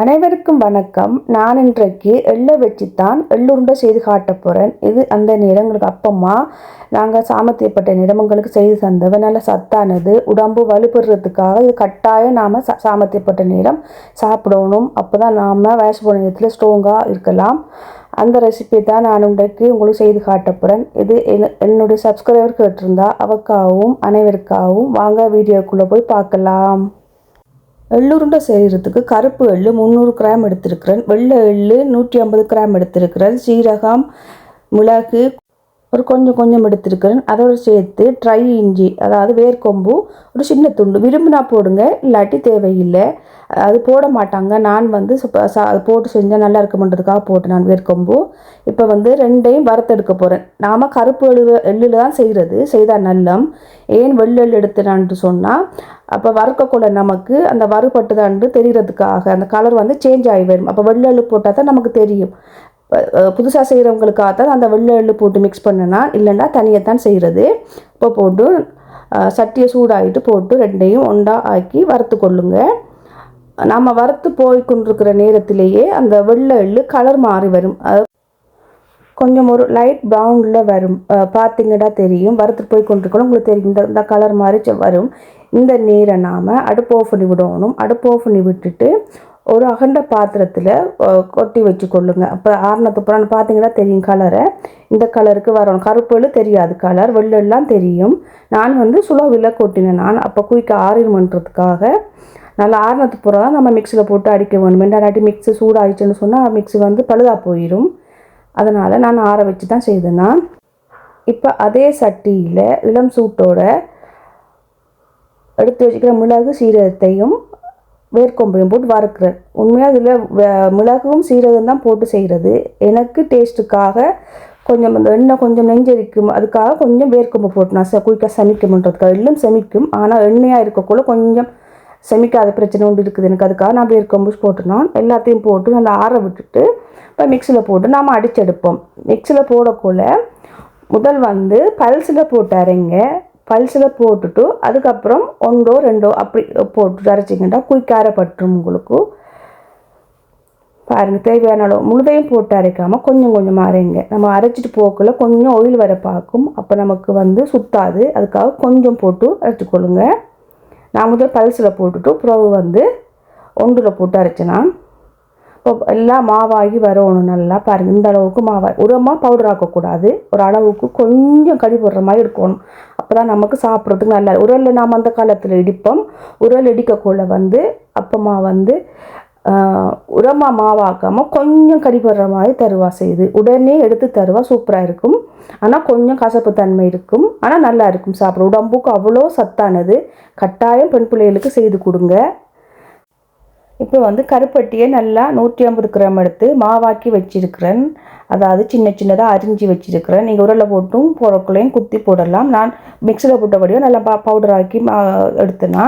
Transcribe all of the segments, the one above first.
அனைவருக்கும் வணக்கம். நான் இன்றைக்கு எள்ளை வச்சு தான் எள்ளுருண்டை செய்து காட்ட போகிறேன் இது அந்த நிறங்களுக்கு அப்பமா நாங்கள் சாமர்த்தியப்பட்ட நிறமங்களுக்கு செய்து தந்தவன். நல்ல சத்தானது. உடம்பு வலுப்படுறதுக்காக இது கட்டாயம் நாம் சா சாமர்த்தியப்பட்ட நிறம் சாப்பிடணும். அப்போ தான் நாம் வயசு போன நேரத்தில் ஸ்ட்ராங்காக இருக்கலாம். அந்த ரெசிபி தான் நான் இன்றைக்கு உங்களுக்கு செய்து காட்ட போகிறேன் இது என்னுடைய சப்ஸ்கிரைபர் கேட்டிருந்தா அவக்காகவும் அனைவருக்காகவும் வாங்க வீடியோக்குள்ளே போய் பார்க்கலாம். எள்ளுருண்டை செய்கிறதுக்கு கருப்பு எள்ளு முந்நூறு கிராம் எடுத்திருக்கிறேன். வெள்ளை எள்ளு நூற்றி ஐம்பது கிராம் எடுத்திருக்கிறேன். சீரகம் மிளகு ஒரு கொஞ்சம் கொஞ்சம் எடுத்துருக்கிறேன். அதோடு சேர்த்து ட்ரை இஞ்சி அதாவது வேர்க்கொம்பு ஒரு சின்ன துண்டு. விரும்பினா போடுங்க இல்லாட்டி தேவையில்லை. அது போட மாட்டாங்க. நான் வந்து சா- போட்டு செஞ்சால் நல்லா இருக்குமன்றதுக்காக போட்டு நான் வேர்க்கொம்பு இப்போ வந்து ரெண்டையும் வறுத்தெடுக்க போகிறேன் நாம் கருப்பு எள்ளு எள்ளில் தான் செய்கிறது செய்தால் நல்லம். ஏன் வெள்ளை எள்ளு எடுத்துனான்ட்டு சொன்னால் அப்போ வறுக்கக்குள்ள நமக்கு அந்த வறுபட்டுதான்ட்டு தெரிகிறதுக்காக அந்த கலர் வந்து சேஞ்ச் ஆகி வரும். அப்போ வெள்ளை போட்டால் தான் நமக்கு தெரியும். புதுசாக செய்கிறவங்களுக்காக தான் அந்த வெள்ளை எள்ளு போட்டு மிக்ஸ் பண்ணனா இல்லைன்னா தனியாக தான் செய்கிறது இப்போ போட்டு சட்டியை சூடாகிட்டு போட்டு ரெண்டையும் ஒன்றா ஆக்கி வறுத்து கொள்ளுங்க. நம்ம வறுத்து போய் கொண்டிருக்கிற நேரத்திலேயே அந்த வெள்ளை எள்ளு கலர் மாறி வரும். கொஞ்சம் ஒரு லைட் ப்ரௌனில் வரும். பார்த்தீங்கன்னா தெரியும். வறுத்துட்டு போய் கொண்டிருக்கணும் உங்களுக்கு தெரியும். இந்த இந்த கலர் மாதிரி வரும். இந்த நேரம் நாம் அடுப்பு ஆஃப் பண்ணி விடணும். அடுப்பு ஆஃப் பண்ணி விட்டுட்டு ஒரு அகண்ட பாத்திரத்தில் கொட்டி வச்சு கொள்ளுங்க அப்போ ஆறுனத்துப்புறம் பார்த்தீங்கன்னா தெரியும் கலரை இந்த கலருக்கு வரணும். கருப்புல தெரியாது கலர் வெள்ளெல்லாம் தெரியும். நான் வந்து சுலவில் கொட்டினேன் நான். அப்போ குயிக்க ஆறிடுமன்றதுக்காக நல்லா ஆறுனத்துக்கு பிறகு தான் நம்ம மிக்சியில் போட்டு அடிக்க வேணும். இல்லாட்டி மிக்ஸி சூடாயிடுச்சுன்னு சொன்னால் மிக்ஸி வந்து பழுதாக போயிடும் அதனால் நான் ஆற வச்சு தான் செய்தேன் நான். இப்போ அதே சட்டியில் இளம் சூட்டோட எடுத்து வச்சுக்கிற மிளகு சீரகத்தையும் வேர்க்கொம்பையும் போட்டு வறுக்கிறேன். உண்மையாக இதில் மிளகும் சீரகம் தான் போட்டு செய்கிறது. எனக்கு டேஸ்ட்டுக்காக கொஞ்சம் அந்த எண்ணெய் கொஞ்சம் நெஞ்சரிக்கும். அதுக்காக கொஞ்சம் வேர்க்கொம்பு போட்டு நான் குயிக்காக சமைக்கும்ன்றதுக்காக எல்லாம் சமைக்கும். ஆனால் எண்ணெயாக இருக்கக்குள்ள கொஞ்சம் செமிக்காத பிரச்சனை ஒன்று இருக்குது. எனக்கு அதுக்காக நான் வேர்க்கொம்பு போட்டுனோம் எல்லாத்தையும் போட்டு நல்லா ஆற விட்டுட்டு இப்போ மிக்சியில் போட்டு நாம் அடிச்செடுப்போம். மிக்சியில் போடக்குள்ள முதல் வந்து பல்ஸில் போட்டு அரைங்க. பல்ஸில் போட்டுட்டு அதுக்கப்புறம் ஒன்றோ ரெண்டோ அப்படி போட்டு அரைச்சிங்கன்னா குயிக்கார அரைப்பட்டுரும் உங்களுக்கு. பாருங்கள் தேவையான அளவு முழுதையும் போட்டு அரைக்காமல் கொஞ்சம் கொஞ்சம் அரைங்க. நம்ம அரைச்சிட்டு போக்குள்ள கொஞ்சம் ஆயில் வர பார்க்கும். அப்போ நமக்கு வந்து சுத்தாது. அதுக்காக கொஞ்சம் போட்டு அரைச்சிக்கொள்ளுங்க. நான் முதல் பல்ஸில் போட்டுட்டு பிறகு வந்து ஒன்றில் போட்டு அரைச்சினா? இப்போ எல்லாம் மாவாகி வரணும் நல்லா பாருங்கள் இந்த அளவுக்கு மாவா உரமாக பவுடர் ஆக்கக்கூடாது. ஒரு அளவுக்கு கொஞ்சம் கடி போடுற மாதிரி இருக்கணும். அப்போ தான் நமக்கு சாப்பிட்றதுக்கு நல்லா உரலில் நாம் அந்த காலத்தில் இடிப்போம். உரல் இடிக்கக்குள்ள வந்து அப்பமா வந்து உரமாக மாவாக்காமல் கொஞ்சம் கடிபடுற மாதிரி தருவா செய்யுது உடனே எடுத்து தருவா சூப்பராக இருக்கும். ஆனால் கொஞ்சம் கசப்பு தன்மை இருக்கும். ஆனால் நல்லா இருக்கும் சாப்பிட. உடம்புக்கு அவ்வளோ சத்தானது. கட்டாயம் பெண் பிள்ளைகளுக்கு செய்து கொடுங்க. இப்போ வந்து கருப்பட்டியை நல்லா நூற்றி ஐம்பது கிராம் எடுத்து மாவாக்கி வச்சிருக்கிறேன். அதாவது சின்ன சின்னதாக அரிஞ்சு வச்சுருக்கிறேன். நீங்கள் உரலில் போட்டும் பொருட்களையும் குத்தி போடலாம். நான் மிக்சியில் போட்டபடியும் நல்லா பா பவுடர் ஆக்கி மா எடுத்தேன்னா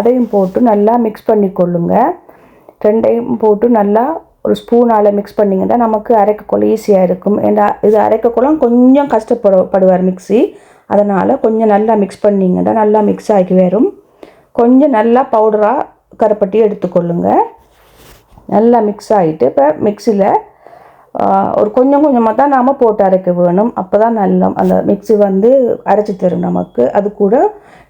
அதையும் போட்டு நல்லா மிக்ஸ் பண்ணி கொள்ளுங்க. ரெண்டையும் போட்டு நல்லா ஒரு ஸ்பூனால் மிக்ஸ் பண்ணிங்கன்னா நமக்கு அரைக்கக்குள்ள ஈஸியாக இருக்கும். ஏன்னா இது அரைக்கக்குள்ள கொஞ்சம் கஷ்டப்படு படுவார் மிக்ஸி அதனால் கொஞ்சம் நல்லா மிக்ஸ் பண்ணிங்கன்னா நல்லா மிக்ஸ் ஆகி வரும். கொஞ்சம் நல்லா பவுடராக கருப்பட்டி எடுத்துக்கொள்ளுங்க. நல்லா மிக்ஸ் ஆகிட்டு இப்போ மிக்சியில் ஒரு கொஞ்சம் கொஞ்சமாக தான் நாம் போட்டு அரைக்க வேணும். அப்போ தான் நல்ல அந்த மிக்ஸி வந்து அரைச்சி தரும் நமக்கு. அது கூட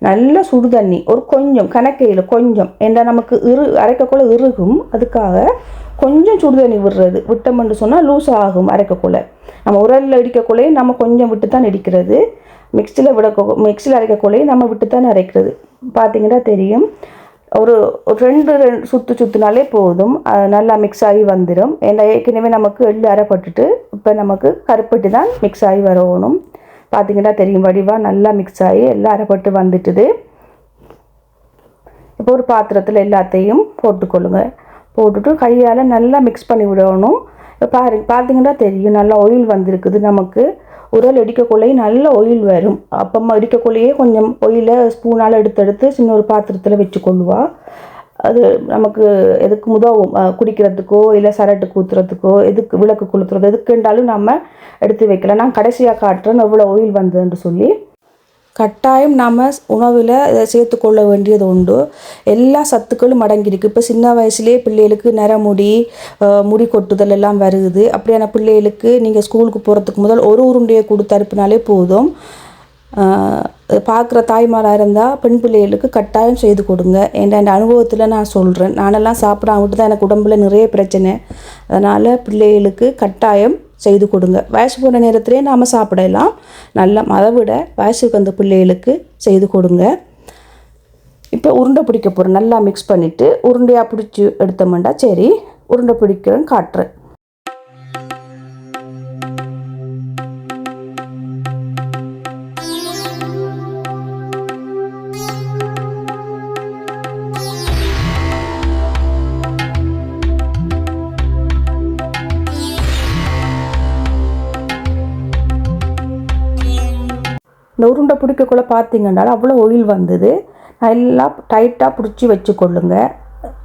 நல்ல சுடு தண்ணி ஒரு கொஞ்சம் கணக்கையில் கொஞ்சம். ஏன்னா நமக்கு இரு அரைக்கக்குள்ள இறுகும். அதுக்காக கொஞ்சம் சுடு தண்ணி விடுறது. விட்டோம்னு சொன்னால் லூஸ் ஆகும் அரைக்கக்குள்ள. நம்ம உரலில் இடிக்கக்குள்ளேயும் நம்ம கொஞ்சம் விட்டு தான் இடிக்கிறது. மிக்சியில் விட மிக்சியில் அரைக்கக்குள்ளேயும் நம்ம விட்டு தான் அரைக்கிறது. பார்த்தீங்கன்னா தெரியும். ஒரு ரெண்டு ரெண்டு சுற்று சுற்றினாலே போதும். அது நல்லா மிக்ஸ் ஆகி வந்துடும் ஏன்னா ஏற்கனவே நமக்கு எள்ளு அரைப்பட்டுட்டு இப்போ நமக்கு கருப்பட்டு தான் மிக்ஸ் ஆகி வரணும். பார்த்திங்கன்னா தெரியும் வடிவாக நல்லா மிக்ஸ் ஆகி எல்லாம் அரைப்பட்டு வந்துட்டுது. இப்போ ஒரு பாத்திரத்தில் எல்லாத்தையும் போட்டுக்கொள்ளுங்க. போட்டுட்டு கையால் நல்லா மிக்ஸ் பண்ணி விடணும். இப்போ பாரு பார்த்திங்கன்னா தெரியும் நல்லா ஆயில் வந்திருக்குது நமக்கு. உரல் இடிக்கக்குள்ளேயே நல்ல ஒயில் வரும். அப்பம் இடிக்கக்குள்ளேயே கொஞ்சம் ஒயிலை ஸ்பூனால் எடுத்து எடுத்து சின்ன ஒரு பாத்திரத்தில் வச்சு கொள்ளுவா அது நமக்கு எதுக்கு உதவும் குடிக்கிறதுக்கோ இல்லை சரட்டுக்கு ஊற்றுறதுக்கோ எதுக்கு விளக்கு கொளுத்துறது எதுக்குன்றாலும் நம்ம எடுத்து வைக்கலாம். நான் கடைசியாக காட்டுறேன் எவ்வளோ ஆயில் வந்ததுன்னு சொல்லி. கட்டாயம் நாம் உணவில் இதை சேர்த்துக்கொள்ள வேண்டியது உண்டு. எல்லா சத்துக்களும் அடங்கியிருக்கு. இப்போ சின்ன வயசுலேயே பிள்ளைகளுக்கு நரமுடி முடி கொட்டுதல் எல்லாம் வருது. அப்படியான பிள்ளைகளுக்கு நீங்கள் ஸ்கூலுக்கு போகிறதுக்கு முதல் ஒரு உருண்டையை கொடுத்து அனுப்பினாலே போதும். பார்க்குற தாய்மாராக இருந்தால் பெண் பிள்ளைகளுக்கு கட்டாயம் செய்து கொடுங்க. என்ற அந்த அனுபவத்தில் நான் சொல்கிறேன் நானெல்லாம் சாப்பிட அவங்ககிட்ட தான் எனக்கு உடம்புல நிறைய பிரச்சனை. அதனால் பிள்ளைகளுக்கு கட்டாயம் செய்து கொடுங்க. வயசு போன நேரத்திலே நாம் சாப்பிடலாம். நல்ல அதை விட வயசுக்கு வந்த பிள்ளைகளுக்கு செய்து கொடுங்க. இப்போ உருண்டை பிடிக்க போகிறேன் நல்லா மிக்ஸ் பண்ணிவிட்டு உருண்டையாக பிடிச்சி எடுத்தோம்னா சரி உருண்டை பிடிக்கிறேன்னு காட்டுறேன். இந்த பிடிக்கக்குள்ளே பிடிக்கக்குள்ள பார்த்தீங்கன்னா அவ்வளோ ஒயில் வந்தது. நல்லா டைட்டாக பிடிச்சி வச்சுக்கொள்ளுங்க.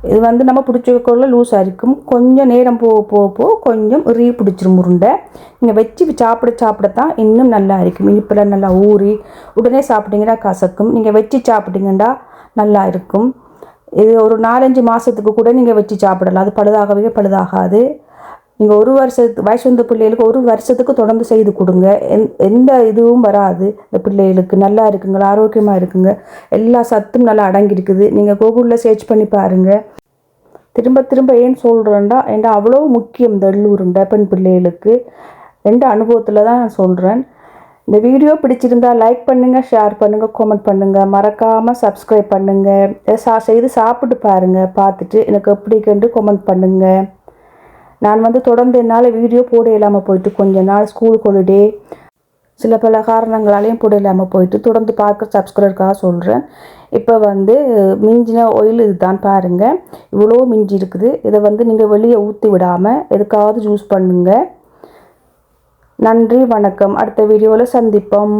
இது வந்து நம்ம பிடிச்சி வைக்கக்குள்ள லூஸாக இருக்கும். கொஞ்சம் நேரம் போக போக போக கொஞ்சம் ரீ பிடிச்சிரும் உருண்டை. நீங்கள் வச்சு சாப்பிட சாப்பிடத்தான் இன்னும் நல்லா இருக்கும். இனிப்பில் நல்லா ஊறி உடனே சாப்பிட்டீங்கன்னா கசக்கும். நீங்கள் வச்சு சாப்பிட்டீங்கன்னா நல்லா இருக்கும். இது ஒரு நாலஞ்சு மாதத்துக்கு கூட நீங்கள் வச்சு சாப்பிடலாம். அது பழுதாகவே பழுதாகாது. நீங்கள் ஒரு வருஷத்து வயசு வந்த பிள்ளைகளுக்கு ஒரு வருஷத்துக்கு தொடர்ந்து செய்து கொடுங்க. எந் எந்த இதுவும் வராது. இந்த பிள்ளைகளுக்கு நல்லா இருக்குங்களா ஆரோக்கியமாக இருக்குங்க. எல்லா சத்தும் நல்லா அடங்கியிருக்குது. நீங்கள் கூகுளில் சர்ச் பண்ணி பாருங்கள் திரும்ப திரும்ப ஏன் சொல்கிறேன்டா ஏன்டா அவ்வளோ முக்கியம் இந்த எள்ளூருண்டை பெண் பிள்ளைகளுக்கு. ரெண்டு அனுபவத்தில் தான் நான் சொல்கிறேன் இந்த வீடியோ பிடிச்சிருந்தா லைக் பண்ணுங்கள் ஷேர் பண்ணுங்கள் கமெண்ட் பண்ணுங்கள் மறக்காமல் சப்ஸ்கிரைப் பண்ணுங்கள் சா செய்து சாப்பிட்டு பாருங்கள் பார்த்துட்டு எனக்கு எப்படி கண்டு கமெண்ட் பண்ணுங்கள் நான் வந்து தொடர்ந்து என்னால் வீடியோ போட இல்லாமல் போயிட்டு கொஞ்ச நாள் ஸ்கூல் ஹாலிடே சில பல காரணங்களாலையும் போட இல்லாமல் போயிட்டு தொடர்ந்து பார்க்க சப்ஸ்கிரைபருக்காக சொல்கிறேன் இப்போ வந்து மிஞ்சின ஆயில் இதுதான் பாருங்கள் இவ்வளோ மிஞ்சி இருக்குது. இதை வந்து நீங்கள் வெளியே ஊற்றி விடாமல் எதுக்காவது யூஸ் பண்ணுங்கள் நன்றி வணக்கம். அடுத்த வீடியோவில் சந்திப்போம்.